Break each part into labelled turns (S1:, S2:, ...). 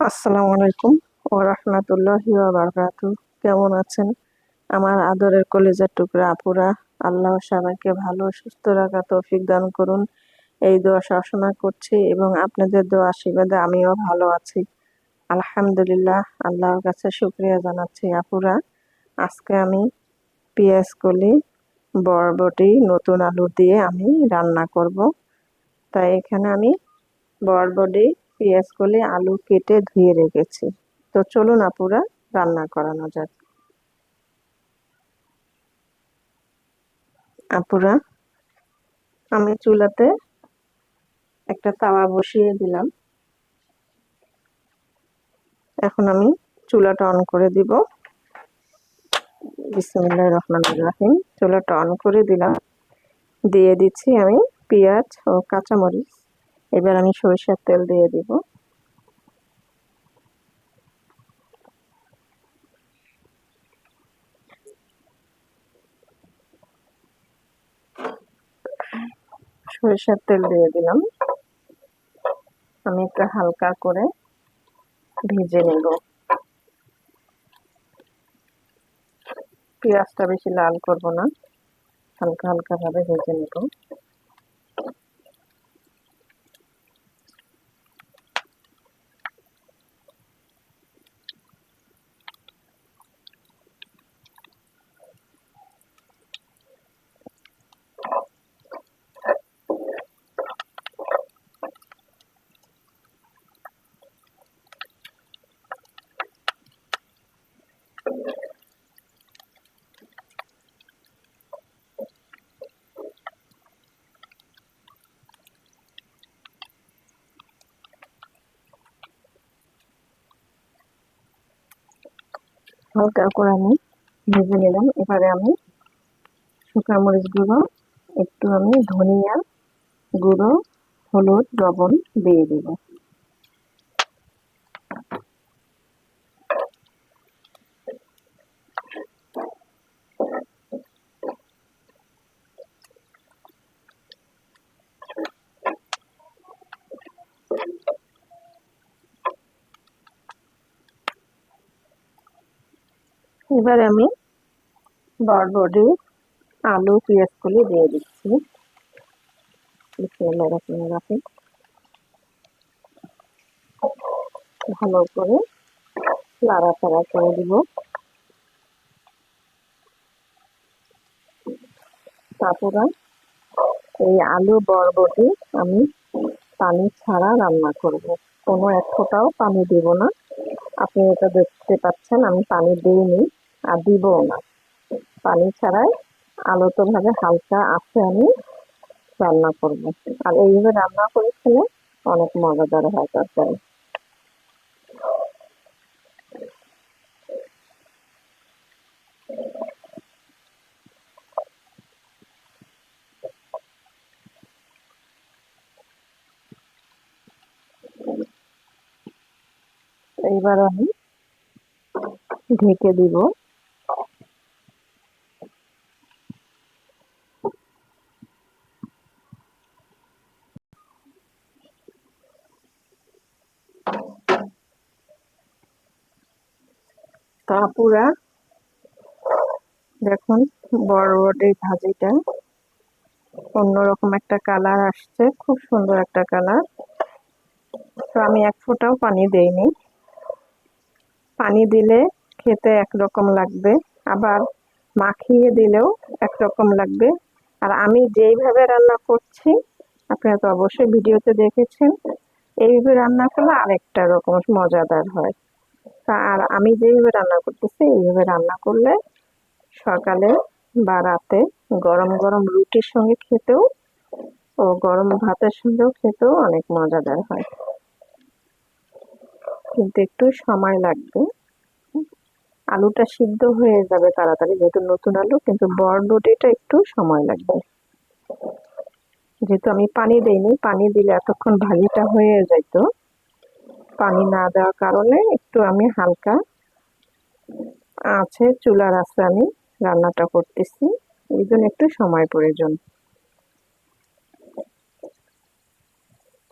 S1: আসসালামু আলাইকুম ও রহমতুল্লাহি বারকাতু কেমন আছেন? আমার আদরের কলেজের টুকরা আপুরা, আল্লাহ সবাইকে ভালো সুস্থ রাখা তৌফিক দান করুন। এই দোয়া শাসনা করছি এবং আপনাদের দোয়া আশীর্বাদে আমিও ভালো আছি। আলহামদুলিল্লাহ, আল্লাহর কাছে শুক্রিয়া জানাচ্ছি আপুরা। আজকে আমি পেঁয়াজ কলি, বরবটি, নতুন আলু দিয়ে আমি রান্না করব। তাই এখানে আমি বরবটি পেঁয়াজ কলি আলু কেটে ধুয়ে রেখেছি। তো চলুন আপুরা, রান্না করানো যাক আপুরা, আমি চুলাতে একটা তাওয়া বসিয়ে দিলাম। এখন আমি চুলাটা অন করে দিব। বিসমুল্লাহ রহমান রাহিম। চুলাটা অন করে দিলাম। দিয়ে দিচ্ছি আমি পেঁয়াজ ও কাঁচামরিচ। এবার আমি সরিষার তেল দিয়ে দিব। সরিষার তেল দিয়ে দিলাম। আমি একটু হালকা করে ভেজে নেব। পেঁয়াজটা বেশি লাল করব না। হালকা হালকা ভাবে ভেজে নেব। হালকা করে আমি ভেজে নিলাম। এবারে আমি শুকনো মরিচ গুঁড়ো, একটু আমি ধনিয়া গুঁড়ো, হলুদ, লবণ দিয়ে দেব। এবার আমি বরবটি, আলু, পেঁয়াজ কলি দিয়ে দিচ্ছি। ভালো করে লাড়াচাড়া করে দিব। তারপরে এই আলু, বরবটি আমি পানি ছাড়া রান্না করব। কোনো এক ফোঁটাও পানি দেব না। আপনি এটা দেখতে পাচ্ছেন, আমি পানি দিইনি। আর দিবও না। পানি ছাড়াই আলতো ভাবে হালকা আছে আমি রান্না করব। আর এইভাবে রান্না করে খেলে অনেক মজাদার হয় তরকারি। এইবার আমি ঢেকে দিব। কাপুরা। দেখুন, বড় এই ভাজিটা। অন্যরকম একটা কালার আসছে, খুব সুন্দর একটা কালার। তো আমি এক ফোঁটাও পানি দেইনি। পানি দিলে খেতে একরকম লাগবে, আবার মাখিয়ে দিলেও একরকম লাগবে। আর আমি যেইভাবে রান্না করছি, আপনারা তো অবশ্যই ভিডিওতে দেখেছেন, এইভাবে রান্না করলে আরেকটা রকম মজাদার হয়। আর আমি যেভাবে রান্না করতেছি, এইভাবে রান্না করলে সকালে বা রাতে গরম গরম রুটির সঙ্গে খেতেও ও গরম ভাতের সঙ্গেও খেতেও অনেক মজাদার হয়। কিন্তু একটু সময় লাগবে। আলুটা সিদ্ধ হয়ে যাবে তাড়াতাড়ি, যেহেতু নতুন আলু, কিন্তু বরবটিটা একটু সময় লাগবে। যেহেতু আমি পানি দেইনি, পানি দিলে এতক্ষণ ভাজিটা হয়ে যাইতো পানি না দেওয়ার কারণে একটু আমি হালকা আছে, চুলার আছে আমি রান্নাটা করতেছি। এই জন্য একটু সময় প্রয়োজন।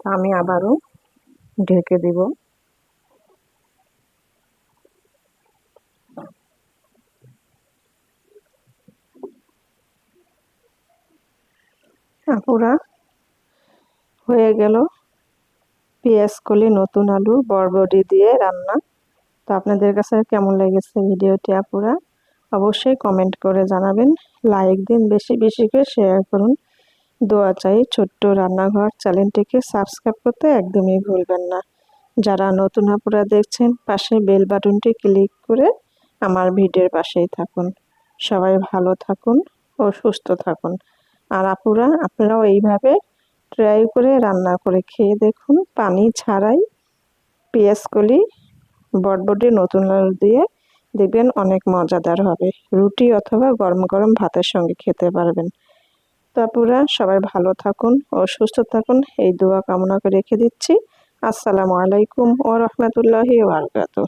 S1: আমি আবারও ঢেকে দিব। হ্যাঁ, আপুরা হয়ে গেল। পেঁয়াজ, কলি, নতুন আলু, বরবটি দিয়ে রান্না। তো আপনাদের কাছে কেমন লেগেছে ভিডিওটি আপুরা? অবশ্যই কমেন্ট করে জানাবেন। লাইক দিন, বেশি বেশি করে শেয়ার করুন। দোয়া চাই ছোট্ট রান্নাঘর চ্যানেলটিকে সাবস্ক্রাইব করতে একদমই ভুলবেন না। যারা নতুন আপুরা দেখছেন, পাশে বেল বাটনটি ক্লিক করে আমার ভিডিওর পাশেই থাকুন। সবাই ভালো থাকুন ও সুস্থ থাকুন। আর আপুরা, আপনারাও এইভাবে ট্রাই করে রান্না করে খেয়ে দেখুন। পানি ছাড়াই পেঁয়াজ কলি বটবটি নতুন আলু দিয়ে দেখবেন অনেক মজাদার হবে। রুটি অথবা গরম গরম ভাতের সঙ্গে খেতে পারবেন। তো সবাই ভালো থাকুন ও সুস্থ থাকুন। এই দোয়া কামনা করে রেখে দিচ্ছি। আসসালামু আলাইকুম ও রহমতুল্লাহি ওয়ারকাতুহ